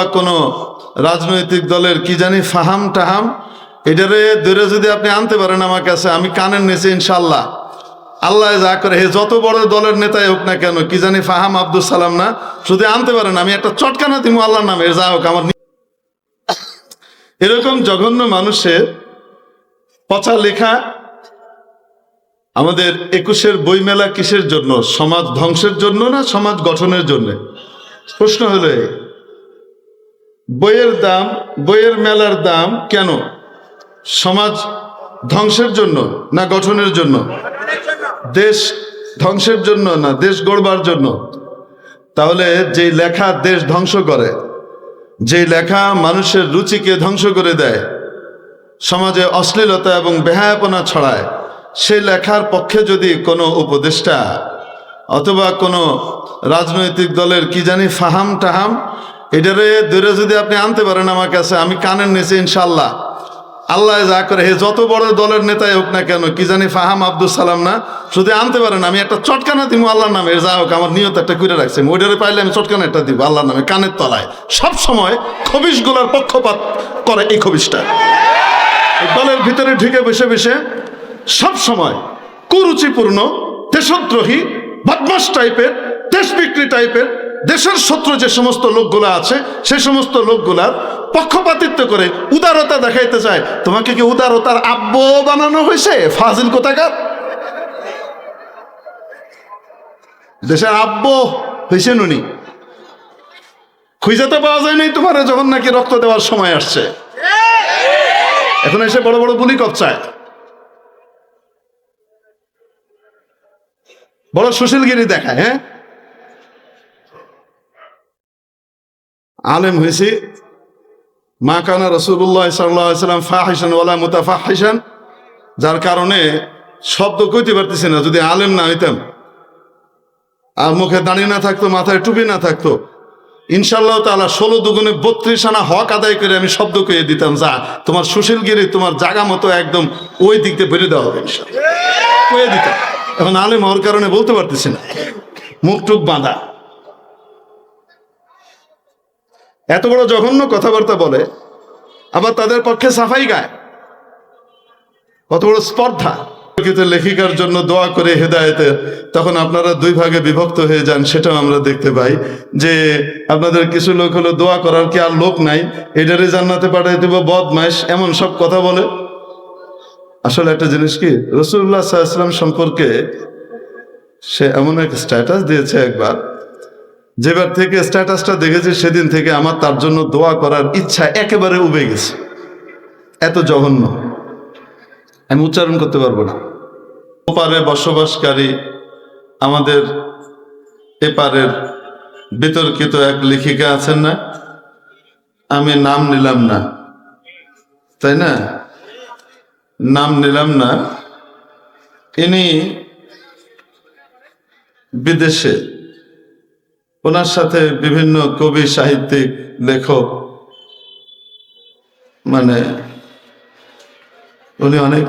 অথবা কোনো রাজনৈতিক দলের কি জানি ফাহাম টাহাম, এটারে দূরে যদি আপনি আনতে পারেন আমার কাছে, আমি কানের নিচে ইনশাল্লাহ আল্লাহ যা করে, হে যত বড় দলের নেতাই হোক না কেন, কি জানি ফাহাম আব্দুল সালাম না শুধু আনতে পারেন, আমি একটা চটকানা দিব আল্লাহর নামে যা হোক, আমার এরকম জঘন্য মানুষের পচা লেখা আমাদের একুশের বইমেলা কিসের জন্য? সমাজ ধ্বংসের জন্য না সমাজ গঠনের জন্য? প্রশ্ন হলো বইয়ের দাম, বইয়ের মেলার দাম কেন? সমাজ ধ্বংসের জন্য না গঠনের জন্য? দেশ ধ্বংসের জন্য না দেশ গড়বার জন্য? তাহলে যে লেখা দেশ ধ্বংস করে যে লেখা মানুষের রুচিকে ধ্বংস করে দেয়, সমাজে অশ্লীলতা এবং বেহায়াপনা ছড়ায় সেই লেখার পক্ষে যদি কোনো উপদেষ্টা অথবা কোনো রাজনৈতিক দলের কি জানি ফাহাম টাহাম এটারে দূরে যদি আপনি আনতে পারেন আমার কাছে, আমি কানের নিচে ইনশাল্লাহ আল্লাহ যা করে, হে যত বড় দলের নেতাই হোক না কেন, কি জানি ফাহাম আব্দুল সালাম না শুধু আনতে পারেন, আমি একটা চটকানা দিব আল্লাহর নামে। যা হোক, আমার নিয়ত একটা করে রাখছি। ওইটারে পাইলে আমি চটকানা একটা দিব আল্লাহর নামে, কানের তলায়। সব সময় খবিশগুলোর পক্ষপাত করে এই খবিশটা। দলের ভিতরে ঢুকে বসে বসে সব সময় কুরুচিপূর্ণ, দেশদ্রোহী বদমাস টাইপের দেশ বিক্রি টাইপের দেশের শত্রু যে সমস্ত লোকগুলো আছে, সে সমস্ত লোকগুলার পক্ষপাতিত্ব করে উদারতা দেখাইতে চায়। তোমাকে কি উদারতার আব্য বানানো হয়েছে? ফাজিল কোথাকার? দেশের আব্য হয়েছে নুনি খুঁজাতে পাওয়া যায় নাই তোমার যখন নাকি রক্ত দেওয়ার সময় আসছে। এখন এসে বড় বড় বুলি কপচায় বড় সুশীলগিরি দেখায় হ্যাঁ? আলেম হয়েছি। মা কানা রসুল্লাহ সাল্লাম ফাহিসান ওয়ালা মুতাফাহিসান যার কারণে শব্দ কইতে পারতেছি না, যদি আলেম না হইতাম। আর মুখে দাঁড়িয়ে না থাকতো, মাথায় টুপি না থাকতো। ইনশাল্লাহ তাআলা ষোলো দুগুণে বত্রিশ আনা হক আদায় করে আমি শব্দ কয়ে দিতাম, যা, তোমার সুশীলগিরি, তোমার জাগা মতো একদম ওই দিক দিয়ে বেরিয়ে দেওয়া হবে কয়ে দিতাম। এখন আলেম হওয়ার কারণে বলতে পারতেছি না। মুখ টুক বাঁধা। এত বড় জঘন্য কথাবার্তা বলে, আবার তাদের পক্ষে সাফাই গায়। কত বড় স্পর্ধা। লেখিকার জন্য দোয়া করে হেদায়েতের তখন আপনারা দুই ভাগে বিভক্ত হয়ে যান, সেটাও আমরা দেখতে পাই। যে আপনাদের কিছু লোক হলো, দোয়া করার কি আর লোক নাই, এটারে জান্নাতে পাঠাই দেবো, বদমাইশ, এমন সব কথা বলে। আসলে একটা জিনিস কি রসুল্লাহ সাল্লাম সম্পর্কে সে এমন এক স্ট্যাটাস দিয়েছে একবার। যেবার থেকে স্ট্যাটাসটা দেখেছি, সেদিন থেকে আমার তার জন্য দোয়া করার ইচ্ছা একেবারে উবে গেছে। এত জঘন্য। আমি উচ্চারণ করতে পারব না। ওপারে বসবাসকারী আমাদের এপারের বিতর্কিত এক লেখিকা আছেন না? আমি নাম নিলাম না। তাই না? নাম নিলাম না। ইনি বিদেশে ওনার সাথে বিভিন্ন কবি, সাহিত্যিক, লেখক মানে উনি অনেক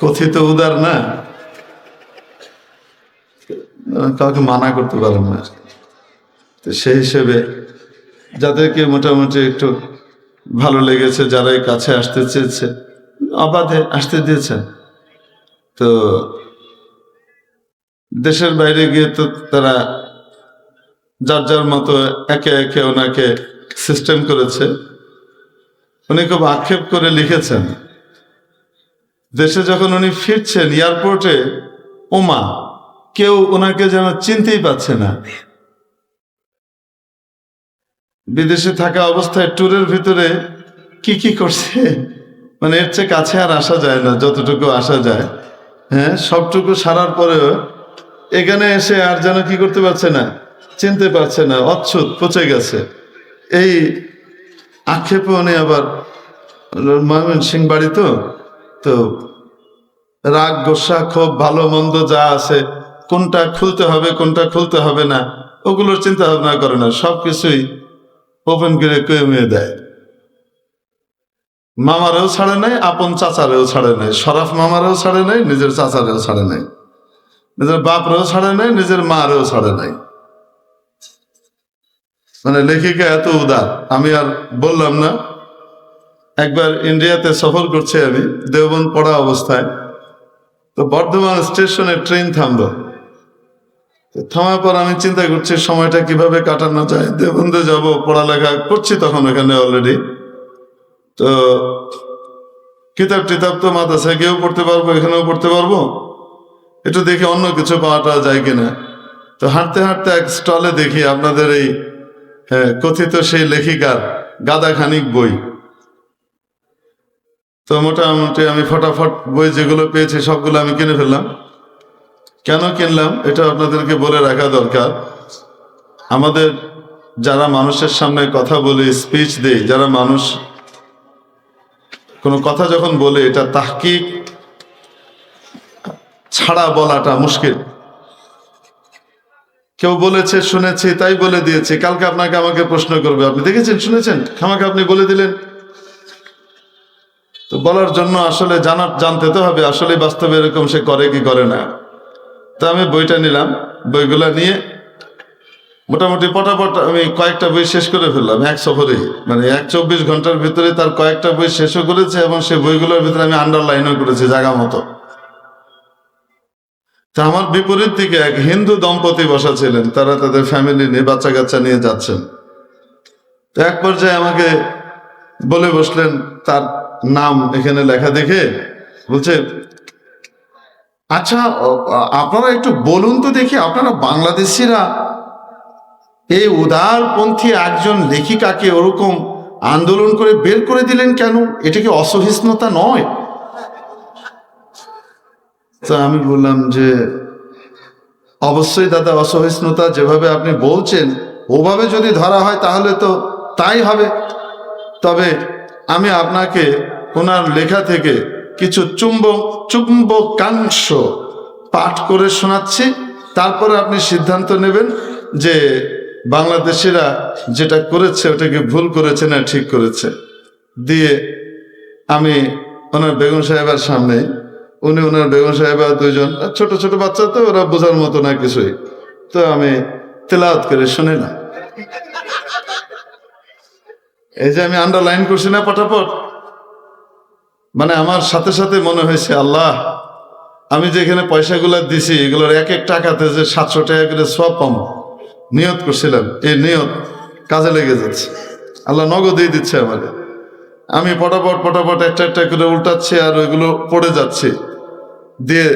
কথিত উদার না? কাউকে মানা করতে পারেন না। তো সেই হিসেবে যাদেরকে মোটামুটি একটু ভালো লেগেছে যারা কাছে আসতে চেয়েছে, অবাধে আসতে দিয়েছেন। তো দেশের বাইরে গিয়ে তো তারা যার যার মতো একে একে ওনাকে সিস্টেম করেছে। উনি খুব আক্ষেপ করে লিখেছেন। দেশে যখন উনি ফিরছেন এয়ারপোর্টে ওমা, কেউ ওনাকে যেন চিনতেই পাচ্ছে না। বিদেশে থাকা অবস্থায় ট্যুরের ভিতরে কি কি করছে? মানে এর চেয়ে কাছে আর আসা যায় না, যতটুকু আসা যায়। হ্যাঁ সবটুকু সারার পরেও এখানে এসে আর যেন কি করতে পারছে না। চিনতে পারছে না, অচ্ছুত, পচে গেছে। এই আক্ষেপে উনি আবার। ময়মন সিং বাড়ি তো? তো রাগ, গোসা, ক্ষোভ, ভালো, মন্দ যা আছে, কোনটা খুলতে হবে, কোনটা খুলতে হবে না, ওগুলোর চিন্তা ভাবনা করে না সব কিছুই ওপেন করে কমিয়ে দেয়। মামারেও ছাড়ে নাই, আপন চাচারেও ছাড়ে নাই শরাফ মামারেও ছাড়ে নাই, নিজের চাচারেও ছাড়ে নাই, নিজের বাপরেও ছাড়ে নাই, নিজের মারেও ছাড়ে নাই। মানে লেখিকা এত উদার, আমি আর বললাম না। একবার ইন্ডিয়াতে সফর করছি আমি, দেওবন্দ পড়া অবস্থায়। তো বর্ধমান স্টেশনে ট্রেন থামলো। থামার পর আমি চিন্তা করছি, সময়টা কীভাবে কাটানো যায়? দেবন্দে যাব, পড়ালেখা করছি তখন ওখানে অলরেডি তো কিতাব টিতাব তো মাদ্রাসায় গিয়েও পড়তে পারব, এখানেও পড়তে পারব। একটু দেখি অন্য কিছু পাওয়াটা যায় কিনা। তো হাঁটতে হাঁটতে এক স্টলে দেখি আপনাদের এই হ্যাঁ কথিত সেই লেখিকার গাদা খানিক বই। তো মোটামুটি আমি ফটাফট বই যেগুলো পেয়েছি, সবগুলো আমি কিনে ফেললাম। কেন কিনলাম? এটা আপনাদেরকে বলে রাখা দরকার। আমাদের যারা মানুষের সামনে কথা বলে স্পিচ দেই যারা মানুষ কোনো কথা যখন বলে, এটা তাহকিক ছাড়া বলাটা মুশকিল। কেউ বলেছে, শুনেছি, তাই বলে দিয়েছি। কালকে আপনাকে আমাকে প্রশ্ন করবে। আপনি দেখেছেন, শুনেছেন? আমাকে আপনি বলে দিলেন। তো বলার জন্য আসলে জানা জানতে তো হবে আসলে বাস্তবে এরকম সে করে কি করে না। তো আমি বইটা নিলাম, বইগুলা নিয়ে মোটামুটি পটাপট আমি কয়েকটা বই শেষ করে ফেললাম, এক সফরে। মানে এক চব্বিশ ঘণ্টার ভিতরে তার কয়েকটা বই শেষও করেছে এবং সেই বইগুলোর ভিতরে আমি আন্ডারলাইনও করেছি, জায়গা মতো। তা আমার বিপরীত দিকে এক হিন্দু দম্পতি বসা ছিলেন তারা তাদের ফ্যামিলি নিয়ে বাচ্চা কাচ্চা নিয়ে যাচ্ছেন। তো এক পর্যায়ে আমাকে বলে বসলেন, তার নাম এখানে লেখা দেখে? বলছে আচ্ছা আপনারা একটু বলুন তো দেখি, আপনারা বাংলাদেশিরা? এই উদারপন্থী একজন লেখিকাকে ওরকম আন্দোলন করে বের করে দিলেন কেন? এটা কি অসহিষ্ণুতা নয়? তো আমি বললাম যে, অবশ্যই দাদা, অসহিষ্ণুতা যেভাবে আপনি বলছেন, ওভাবে যদি ধরা হয় তাহলে তো তাই হবে। তবে আমি আপনাকে ওনার লেখা থেকে কিছু চুম্বক চুম্বকাংশ পাঠ করে শোনাচ্ছি। তারপরে আপনি সিদ্ধান্ত নেবেন যে বাংলাদেশিরা যেটা করেছে ওটাকে ভুল করেছে না ঠিক করেছে। দিয়ে আমি ওনার বেগম সাহেবের সামনে উনি ওনার বেগম সাহেব আর দুইজন, আর ছোট ছোট বাচ্চা তো, ওরা বোঝার মতো না কিছুই। তো আমি তেলাওয়াত করে শুনে না। এই যে আমি আন্ডারলাইন করছি না পটাপট? মানে আমার সাথে সাথে মনে হয়েছে, আল্লাহ, আমি যেখানে পয়সাগুলো দিছি, এগুলোর এক এক টাকাতে যে সাতশো টাকা করে সব পাবো নিয়ত করছিলাম, এই নিয়ত কাজে লেগে যাচ্ছে। আল্লাহ নগদেই দিচ্ছে আমাকে। আমি পটাপট পটাপট একটা একটা করে উল্টাচ্ছি আর ওইগুলো পড়ে যাচ্ছে। দিয়ে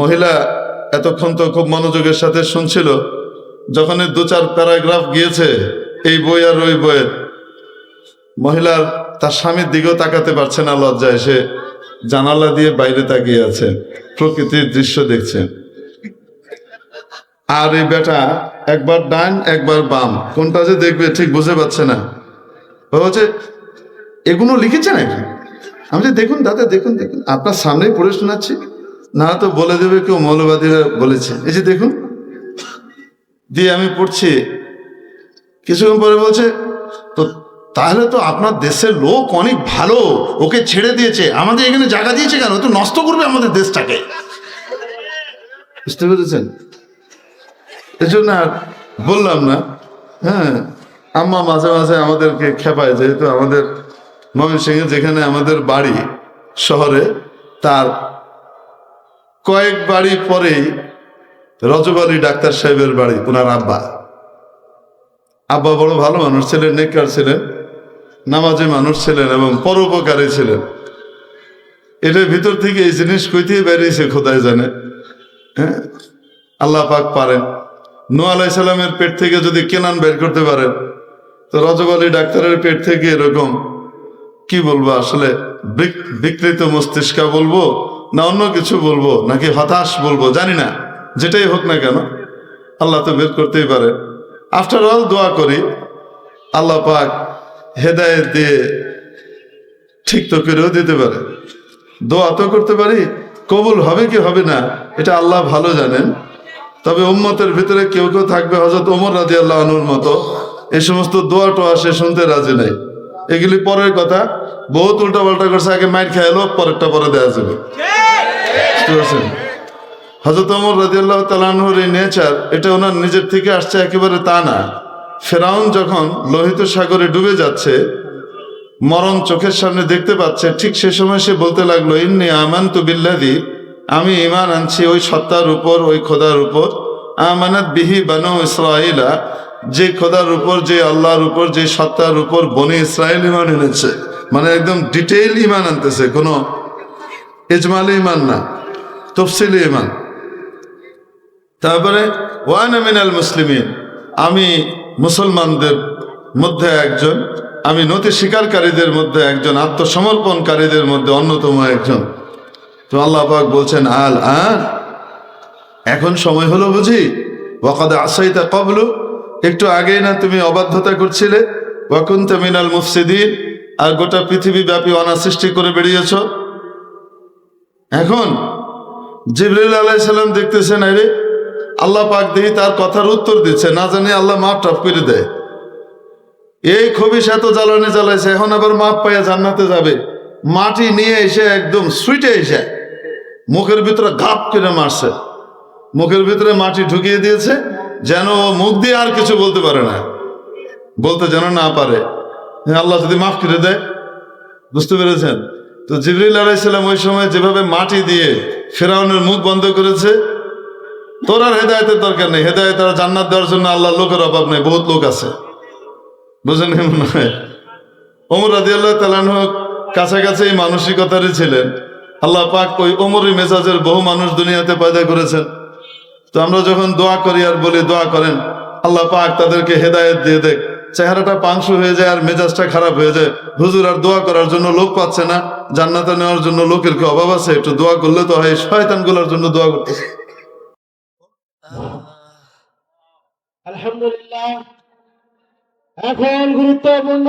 মহিলা এতক্ষণ তো খুব মনোযোগের সাথে শুনছিল যখন দু চার প্যারাগ্রাফ গিয়েছে, এই বই আর ওই বইয়ের। মহিলার তার স্বামীর দিকেও তাকাতে পারছে না লজ্জায়, সে জানালা দিয়ে বাইরে তাকিয়ে আছে, প্রকৃতির দৃশ্য দেখছে। আর এই বেটা একবার ডান, একবার বাম, কোনটা যে দেখবে ঠিক বুঝে পাচ্ছে না। হচ্ছে, এগুলো লিখেছে নাকি? আমি যে দেখুন দাদা, দেখুন দেখুন, আপনার সামনেই পড়ে শোনাচ্ছি না তো বলে দেবে কেউ, মৌলবাদীরা বলেছে। এই যে দেখুন, দিয়ে আমি পড়ছি। কিছুক্ষণ পরে বলছে, তো তাহলে তো আপনার দেশের লোক অনেক ভালো, ওকে ছেড়ে দিয়েছে। আমাদের এখানে জায়গা দিয়েছে কেন? তো নষ্ট করবে আমাদের দেশটাকে। বুঝতে পেরেছেন? এজন্য আর বললাম না। হ্যাঁ আম্মা মাঝে মাঝে আমাদেরকে খেপায়, যেহেতু আমাদের ময়মনসিংহে, যেখানে আমাদের বাড়ি শহরে, তার কয়েক বাড়ি পরেই রজব আলী ডাক্তার সাহেবের বাড়ি ওনার আব্বা। আব্বা বড় ভালো মানুষ ছিলেন, নেককার ছিলেন, নামাজে মানুষ ছিলেন এবং পরোপকারী ছিলেন। এটার ভিতর থেকে এই জিনিস কইতেই বেরিয়েছে খোদায় জানে। হ্যাঁ? আল্লাহ পাক পারেন। নু আলাই সাল্লামের পেট থেকে যদি কেনান বের করতে পারেন, তো রজব আলী ডাক্তারের পেট থেকে এরকম কি বলব? আসলে বিক- বিকৃত মস্তিষ্কা বলব না অন্য কিছু বলব? নাকি হতাশ বলব? জানি না। যেটাই হোক না কেন, আল্লাহ তো বের করতেই পারে। আফটার অল দোয়া করি। আল্লাহ পাক হেদায়েত দিয়ে ঠিক তো করেও দিতে পারে। দোয়া তো করতে পারি। কবুল হবে কি হবে না, এটা আল্লাহ ভালো জানেন। তবে উম্মতের ভিতরে কেউ কেউ থাকবে হজরত ওমর রাজি আল্লাহ আনুর মতো। এই সমস্ত দোয়া টোয়া সে শুনতে রাজি নাই। এগুলি পরের কথা। বহুত উল্টা পাল্টা করছে, আগে মাইর খেয়ালো পরেরটা পরে দেওয়া যাবে। বুঝতে পারছেন? হজরত ওমর রাজি আল্লাহ এই নেচার, এটা ওনার নিজের থেকে আসছে, একেবারে তা না। ফেরাউন যখন লোহিত সাগরে ডুবে যাচ্ছে, মরণ চোখের সামনে দেখতে পাচ্ছে, ঠিক সে সময় সে বলতে লাগল, ইন্নি আমান তু বিল্লাদি আমি ইমান আনছি ওই সত্তার উপর, ওই খোদার উপর। আমানাত বিহি বানু ইসরাইলা যে খোদার উপর, যে আল্লাহর উপর, যে সত্তার উপর বনে ইসরায়েল ইমান এনেছে। মানে একদম ডিটেইল ইমান আনতেছে, কোনো ইজমালি ইমান না, তফসিলি ইমান। তারপরে, ওয়ান মিনাল মুসলিমিন, আমি মুসলমানদের মধ্যে একজন, আমি নতি স্বীকারকারীদের মধ্যে একজন, আত্মসমর্পণকারীদের মধ্যে অন্যতম একজন। তো আল্লাহ পাক বলছেন, আল আন? এখন সময় হলো বুঝি। ওয়াকাদ আসাইতা কবলু একটু আগে না তুমি অবাধ্যতা করছিলে? ওয়াকুন্তা মিনাল মুফসিদিন, আর গোটা পৃথিবী ব্যাপী অনাসৃষ্টি করে বেরিয়েছ এখন জিবরিল আলাইসাল্লাম দেখতেছেন আরে আল্লাহ পাক দেখি তার কথার উত্তর দিচ্ছে, না জানি আল্লাহ মাপ টাপ করে দেয়। এই খবিস এত জ্বালানি জ্বালাইছে, এখন আবার মাপ পাইয়া জান্নাতে যাবে। মাটি নিয়ে এসে একদম সুইটে এসে মুখের ভিতরে ঘাপ করে মারছে। মুখের ভিতরে মাটি ঢুকিয়ে দিয়েছে যেন মুখ দিয়ে আর কিছু বলতে পারে না। বলতে যেন না পারে। আল্লাহ যদি মাফ করে দেয়। বুঝতে পেরেছেন? তো জিবরিল আলাইসাল্লাম ওই সময় যেভাবে মাটি দিয়ে ফেরাউনের মুখ বন্ধ করেছে, তোর আর হেদায়তের দরকার নেই। হেদায়ত আর জান্নাত দেওয়ার জন্য আল্লাহ লোকের অভাব নেই, বহুত লোক আছে। বুঝেন মনে হয়? ওমর রাজি আল্লাহ তালান কাছাকাছি এই মানসিকতারই ছিলেন। আল্লাহ পাক ওই ওমরি মেজাজের বহু মানুষ দুনিয়াতে পয়দা করেছেন। তো আমরা যখন দোয়া করি আর বলি দোয়া করেন, আল্লাহ পাক তাদেরকে হেদায়েত দিয়ে দেখ চেহারাটা পাংশু হয়ে যায় আর মেজাজটা খারাপ হয়ে যায়। হুজুর আর দোয়া করার জন্য লোক পাচ্ছে না, জান্নাতে নেওয়ার জন্য লোকের কি অভাব আছে? একটু দোয়া করলে তো হয় শয়তানগুলার জন্য দোয়া করতেছে আলহামদুলিল্লাহ। এখন গুরুত্বপূর্ণ